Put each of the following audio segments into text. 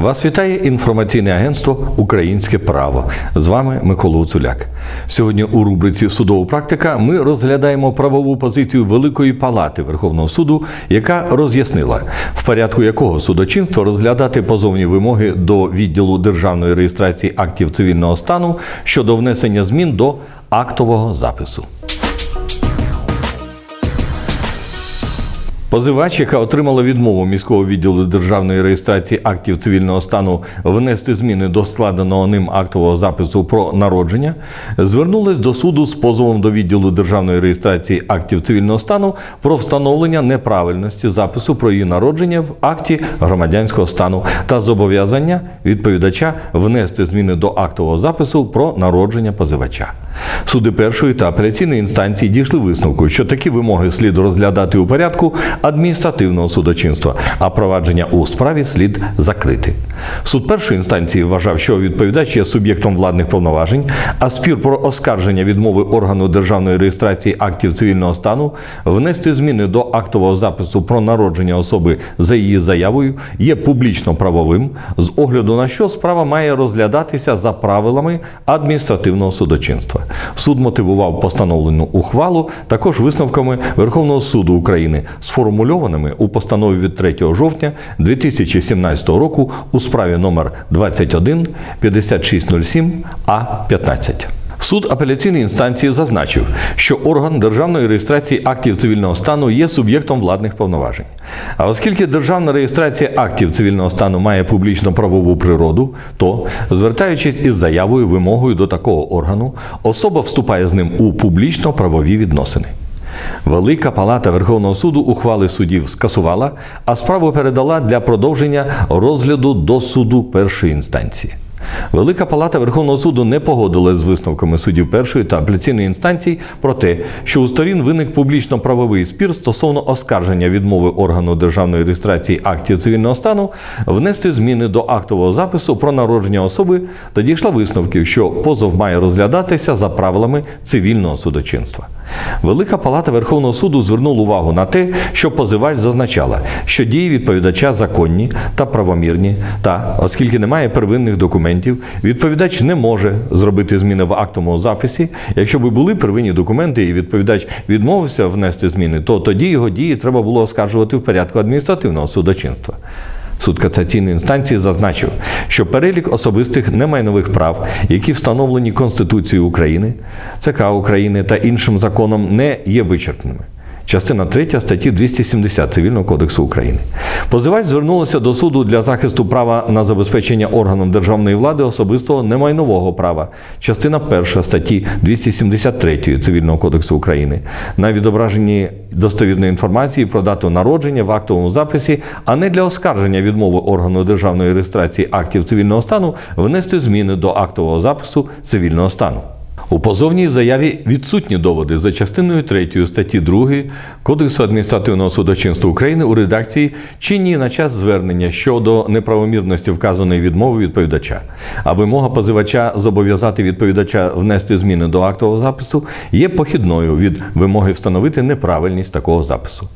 Вас вітає інформаційне агентство Українське право. З вами Микола Уцуляк. Сьогодні у рубриці Судова практика ми розглядаємо правову позицію Великої палати Верховного суду, яка роз'яснила, в порядку якого судочинства розглядати позовні вимоги до відділу державної реєстрації актів цивільного стану щодо внесення змін до актового запису. Позивач, яка отримала відмову міського відділу державної реєстрації актів цивільного стану внести зміни до складеного ним актового запису про народження, звернулась до суду з позовом до відділу державної реєстрації актів цивільного стану про встановлення неправильності запису про її народження в акті громадянського стану та зобов'язання відповідача внести зміни до актового запису про народження позивача. Суди першої та апеляційної інстанції дійшли висновку, що такі вимоги слід розглядати у порядку адміністративного судочинства, а провадження у справі слід закрити. Суд першої інстанції вважав, що відповідач є суб'єктом владних повноважень, а спір про оскарження відмови органу державної реєстрації актів цивільного стану внести зміни до актового запису про народження особи за її заявою є публічно правовим, з огляду на що справа має розглядатися за правилами адміністративного судочинства. Суд мотивував постановлену ухвалу також висновками Верховного суду України, сформульованими у постанові від 3 жовтня 2017 року у справі номер 21 5607 А 15. Суд апеляційної інстанції зазначив, що орган державної реєстрації актів цивільного стану є суб'єктом владних повноважень. А оскільки державна реєстрація актів цивільного стану має публічно-правову природу, то, звертаючись із заявою вимогою до такого органу, особа вступає з ним у публічно-правові відносини. Велика палата Верховного суду ухвали судів скасувала, а справу передала для продовження розгляду до суду першої інстанції. Велика палата Верховного суду не погодилась з висновками суддів першої та апеляційної інстанцій про те, що у сторін виник публічно-правовий спір стосовно оскарження відмови органу державної реєстрації актів цивільного стану внести зміни до актового запису про народження особи та дійшла висновків, що позов має розглядатися за правилами цивільного судочинства. Велика палата Верховного суду звернула увагу на те, що позивач зазначала, що дії відповідача законні та правомірні, та, оскільки немає первинних документів, відповідач не може зробити зміни в актовому записі. Якщо б були первинні документи, і відповідач відмовився внести зміни, то тоді його дії треба було оскаржувати в порядку адміністративного судочинства. Суд касаційної інстанції зазначив, що перелік особистих немайнових прав, які встановлені Конституцією України, ЦК України та іншим законом, не є вичерпними. Частина 3 статті 270 Цивільного кодексу України. Позивач звернулася до суду для захисту права на забезпечення органом державної влади особистого немайнового права. Частина 1 статті 273 Цивільного кодексу України на відображенні достовірної інформації про дату народження в актовому записі, а не для оскарження відмови органу державної реєстрації актів цивільного стану внести зміни до актового запису цивільного стану. У позовній заяві відсутні доводи за частиною 3 статті 2 Кодексу адміністративного судочинства України у редакції чинні на час звернення щодо неправомірності вказаної відмови відповідача. А вимога позивача зобов'язати відповідача внести зміни до актового запису є похідною від вимоги встановити неправильність такого запису.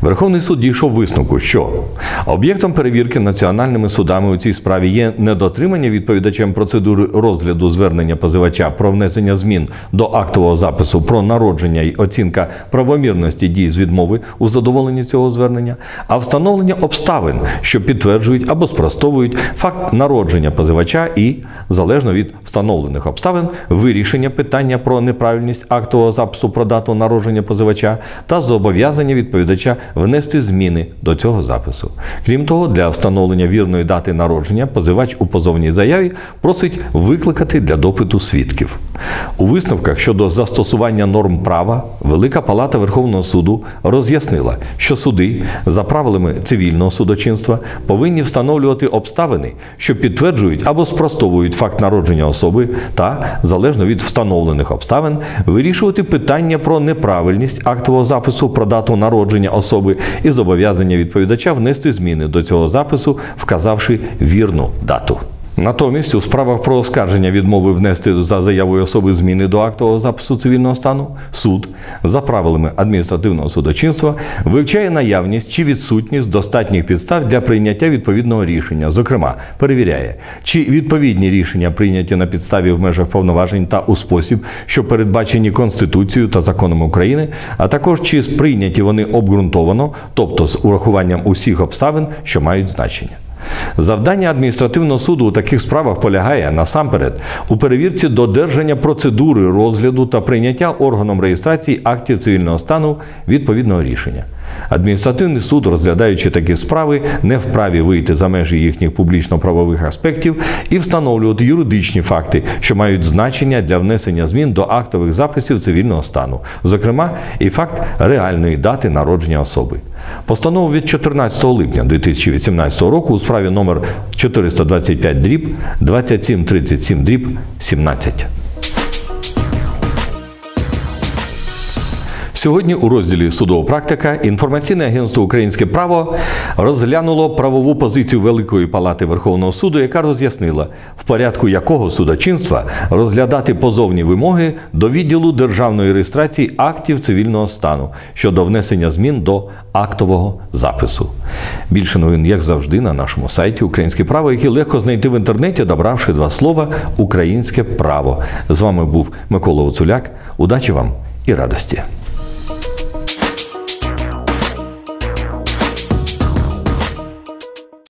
Верховний суд дійшов висновку, що об'єктом перевірки національними судами у цій справі є недотримання відповідачем процедури розгляду звернення позивача про внесення змін до актового запису про народження і оцінка правомірності дій з відмови у задоволенні цього звернення, а встановлення обставин, що підтверджують або спростовують факт народження позивача і, залежно від встановлених обставин, вирішення питання про неправильність актового запису про дату народження позивача та зобов'язання відповідача внести зміни до цього запису. Крім того, для встановлення вірної дати народження позивач у позовній заяві просить викликати для допиту свідків. У висновках щодо застосування норм права Велика Палата Верховного суду роз'яснила, що суди за правилами цивільного судочинства повинні встановлювати обставини, що підтверджують або спростовують факт народження особи, та залежно від встановлених обставин вирішувати питання про неправильність актового запису про дату народження особи і зобов'язання відповідача внести зміни до цього запису, вказавши вірну дату. Натомість у справах про оскарження відмови внести за заявою особи зміни до актового запису цивільного стану суд за правилами адміністративного судочинства вивчає наявність чи відсутність достатніх підстав для прийняття відповідного рішення. Зокрема, перевіряє, чи відповідні рішення прийняті на підставі в межах повноважень та у спосіб, що передбачені Конституцією та законом України, а також чи прийняті вони обґрунтовано, тобто з урахуванням усіх обставин, що мають значення. Завдання адміністративного суду у таких справах полягає насамперед у перевірці додержання процедури розгляду та прийняття органом реєстрації актів цивільного стану відповідного рішення. Адміністративний суд, розглядаючи такі справи, не вправі вийти за межі їхніх публічно-правових аспектів і встановлювати юридичні факти, що мають значення для внесення змін до актових записів цивільного стану, зокрема, і факт реальної дати народження особи. Постанову від 14 липня 2018 року у справі номер 425 дріб 2737 дріб 17. Сьогодні у розділі Судова практика інформаційне агентство Українське право розглянуло правову позицію Великої палати Верховного суду, яка роз'яснила, в порядку якого судочинства розглядати позовні вимоги до відділу державної реєстрації актів цивільного стану щодо внесення змін до актового запису. Більше новин, як завжди, на нашому сайті Українське право, які легко знайти в інтернеті, добравши два слова Українське право. З вами був Микола Оцуляк. Удачі вам і радості!